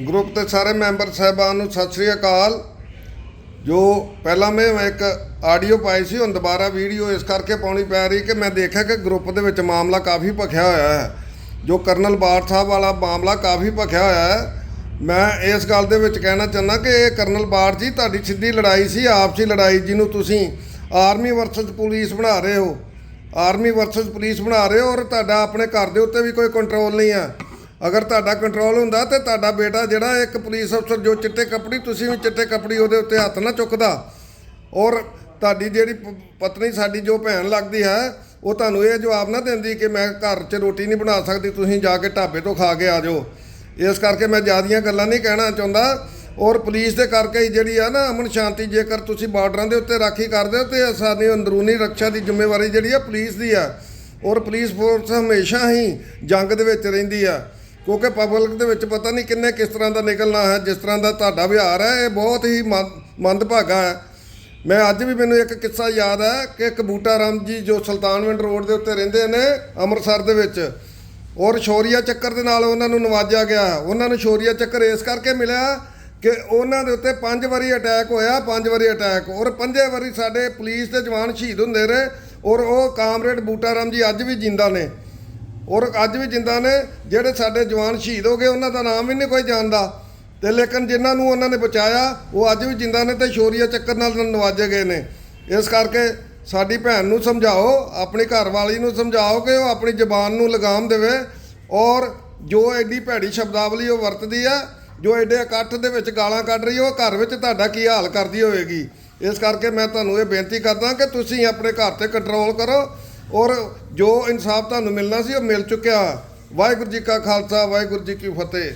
Group ਦੇ ਸਾਰੇ member ਸਾਹਿਬਾਨ ਨੂੰ ਸਤਿ ਸ੍ਰੀ ਅਕਾਲ। ਜੋ ਪਹਿਲਾਂ ਮੈਂ ਇੱਕ ਆਡੀਓ ਪਾਈ ਸੀ, ਹੁਣ ਦੁਬਾਰਾ ਵੀਡੀਓ ਇਸ ਕਰਕੇ ਪਾਉਣੀ ਪੈ ਰਹੀ ਕਿ ਮੈਂ ਦੇਖਿਆ ਕਿ ਗਰੁੱਪ ਦੇ ਵਿੱਚ ਮਾਮਲਾ ਕਾਫੀ ਭਖਿਆ ਹੋਇਆ ਹੈ। ਜੋ ਕਰਨਲ ਬਾਠ ਸਾਹਿਬ ਵਾਲਾ ਮਾਮਲਾ ਕਾਫੀ ਭਖਿਆ ਹੋਇਆ ਹੈ। ਮੈਂ ਇਸ ਗੱਲ ਦੇ ਵਿੱਚ ਕਹਿਣਾ ਚਾਹੁੰਦਾ ਕਿ ਇਹ ਕਰਨਲ ਬਾਠ ਜੀ, ਤੁਹਾਡੀ ਸਿੱਧੀ ਲੜਾਈ ਸੀ, ਆਪਸੀ ਲੜਾਈ ਜਿਹਨੂੰ ਤੁਸੀਂ ਆਰਮੀ ਵਰਸਸ ਪੁਲਿਸ ਬਣਾ ਰਹੇ ਹੋ। ਆਰਮੀ ਵਰਸਸ ਪੁਲਿਸ ਬਣਾ ਰਹੇ ਹੋ ਔਰ ਤੁਹਾਡਾ ਆਪਣੇ ਘਰ ਦੇ ਉੱਤੇ ਵੀ ਕੋਈ ਕੰਟਰੋਲ ਨਹੀਂ ਹੈ। ਅਗਰ ਤੁਹਾਡਾ ਕੰਟਰੋਲ ਹੁੰਦਾ ਤੇ ਤੁਹਾਡਾ ਬੇਟਾ ਜਿਹੜਾ ਇੱਕ ਪੁਲਿਸ ਅਫਸਰ ਜੋ ਚਿੱਟੇ ਕੱਪੜੀ, ਤੁਸੀਂ ਵੀ ਚਿੱਟੇ ਕੱਪੜੀ ਉਹਦੇ ਉੱਤੇ ਹੱਥ ਨਾ ਚੁੱਕਦਾ। ਔਰ ਤੁਹਾਡੀ ਜਿਹੜੀ ਪ- ਪਤਨੀ, ਸਾਡੀ ਜੋ ਭੈਣ ਲੱਗਦੀ ਹੈ, ਉਹ ਤੁਹਾਨੂੰ ਇਹ ਜਵਾਬ ਨਾ ਦਿੰਦੀ ਕਿ ਮੈਂ ਘਰ 'ਚ ਰੋਟੀ ਨਹੀਂ ਬਣਾ ਸਕਦੀ, ਤੁਸੀਂ ਜਾ ਕੇ ਢਾਬੇ ਤੋਂ ਖਾ ਕੇ ਆ ਜਾਓ। ਇਸ ਕਰਕੇ ਮੈਂ ਜ਼ਿਆਦੀਆਂ ਗੱਲਾਂ ਨਹੀਂ ਕਹਿਣਾ ਚਾਹੁੰਦਾ। ਔਰ ਪੁਲਿਸ ਦੇ ਕਰਕੇ ਹੀ ਜਿਹੜੀ ਆ ਨਾ ਅਮਨ ਸ਼ਾਂਤੀ, ਜੇਕਰ ਤੁਸੀਂ ਬਾਰਡਰਾਂ ਦੇ ਉੱਤੇ ਰਾਖੀ ਕਰਦੇ ਹੋ ਤੇ ਸਾਡੀ ਅੰਦਰੂਨੀ ਰੱਖਿਆ ਦੀ ਜ਼ਿੰਮੇਵਾਰੀ ਜਿਹੜੀ ਆ ਪੁਲਿਸ ਦੀ ਆ। ਔਰ ਪੁਲਿਸ ਫੋਰਸ ਹਮੇਸ਼ਾ ਹੀ ਜੰਗ ਦੇ ਵਿੱਚ ਰਹਿੰਦੀ ਆ। ਕਿਉਂਕਿ ਪਬਲਿਕ ਦੇ ਵਿੱਚ ਪਤਾ ਨਹੀਂ ਕਿੰਨੇ ਕਿਸ ਤਰ੍ਹਾਂ ਦਾ ਨਿਕਲਣਾ ਹੈ, ਜਿਸ ਤਰ੍ਹਾਂ ਦਾ ਤੁਹਾਡਾ ਵਿਹਾਰ ਹੈ, ਇਹ ਬਹੁਤ ਹੀ ਮੰਦ- ਮੰਦਭਾਗਾ ਹੈ। ਮੈਂ ਅੱਜ ਵੀ ਮੈਨੂੰ ਇੱਕ ਕਿੱਸਾ ਯਾਦ ਹੈ ਕਿ ਕਬੂਟਾ ਰਾਮ ਜੀ ਜੋ ਸੁਲਤਾਨਵਿੰਡ ਰੋਡ ਦੇ ਉੱਤੇ ਰਹਿੰਦੇ ਨੇ ਅੰਮ੍ਰਿਤਸਰ ਦੇ ਵਿੱਚ, ਔਰ ਸ਼ੌਰੀਆ ਚੱਕਰ ਦੇ ਨਾਲ ਉਹਨਾਂ ਨੂੰ ਨਵਾਜਿਆ ਗਿਆ ਉਹਨਾਂ ਨੂੰ ਸ਼ੌਰੀਆ ਚੱਕਰ ਇਸ ਕਰਕੇ ਮਿਲਿਆ ਕਿ ਉਹਨਾਂ ਦੇ ਉੱਤੇ ਪੰਜ ਵਾਰੀ ਅਟੈਕ ਹੋਇਆ, ਪੰਜ ਵਾਰੀ ਅਟੈਕ, ਔਰ ਪੰਜੇ ਵਾਰੀ ਸਾਡੇ ਪੁਲਿਸ ਦੇ ਜਵਾਨ ਸ਼ਹੀਦ ਹੁੰਦੇ ਰਹੇ, ਔਰ ਉਹ ਕਾਮਰੇਡ ਬੂਟਾ ਰਾਮ ਜੀ ਅੱਜ ਵੀ ਜਿੰਦਾ ਨੇ। ਔਰ ਅੱਜ ਵੀ ਜਿੰਦਾ ਨੇ, ਜਿਹੜੇ ਸਾਡੇ ਜਵਾਨ ਸ਼ਹੀਦ ਹੋ ਗਏ, ਉਹਨਾਂ ਦਾ ਨਾਮ ਵੀ ਨਹੀਂ ਕੋਈ ਜਾਣਦਾ। ਤੇ ਲੇਕਿਨ ਜਿਨ੍ਹਾਂ ਨੂੰ ਉਹਨਾਂ ਨੇ ਬਚਾਇਆ, ਉਹ ਅੱਜ ਵੀ ਜਿੰਦਾ ਨੇ ਤੇ ਸ਼ੋਰੀਆ ਚੱਕਰ ਨਾਲ ਨਵਾਜੇ ਗਏ ਨੇ। ਇਸ ਕਰਕੇ ਸਾਡੀ ਭੈਣ ਨੂੰ ਸਮਝਾਓ, ਆਪਣੀ ਘਰਵਾਲੀ ਨੂੰ ਸਮਝਾਓ ਕਿ ਉਹ ਆਪਣੀ ਜ਼ਬਾਨ ਨੂੰ ਲਗਾਮ ਦੇਵੇ ਔਰ ਜੋ ਐਡੀ ਭੈੜੀ ਸ਼ਬਦਾਵਲੀ ਉਹ ਵਰਤਦੀ ਆ, ਜੋ ਐਡੇ ਇਕੱਠ ਦੇ ਵਿੱਚ ਗਾਲਾਂ ਕੱਢ ਰਹੀ ਉਹ ਘਰ ਵਿੱਚ ਤੁਹਾਡਾ ਕੀ ਹਾਲ ਕਰਦੀ ਹੋਵੇਗੀ। ਇਸ ਕਰਕੇ ਮੈਂ ਤੁਹਾਨੂੰ ਇਹ ਬੇਨਤੀ ਕਰਦਾ ਕਿ ਤੁਸੀਂ ਆਪਣੇ ਘਰ ਤੇ ਕੰਟਰੋਲ ਕਰੋ ਔਰ ਜੋ ਇਨਸਾਫ ਤੁਹਾਨੂੰ ਮਿਲਣਾ ਸੀ ਉਹ ਮਿਲ ਚੁੱਕਿਆ। ਵਾਹਿਗੁਰੂ ਜੀ ਕਾ ਖਾਲਸਾ, ਵਾਹਿਗੁਰੂ ਜੀ ਕੀ ਫਤਿਹ।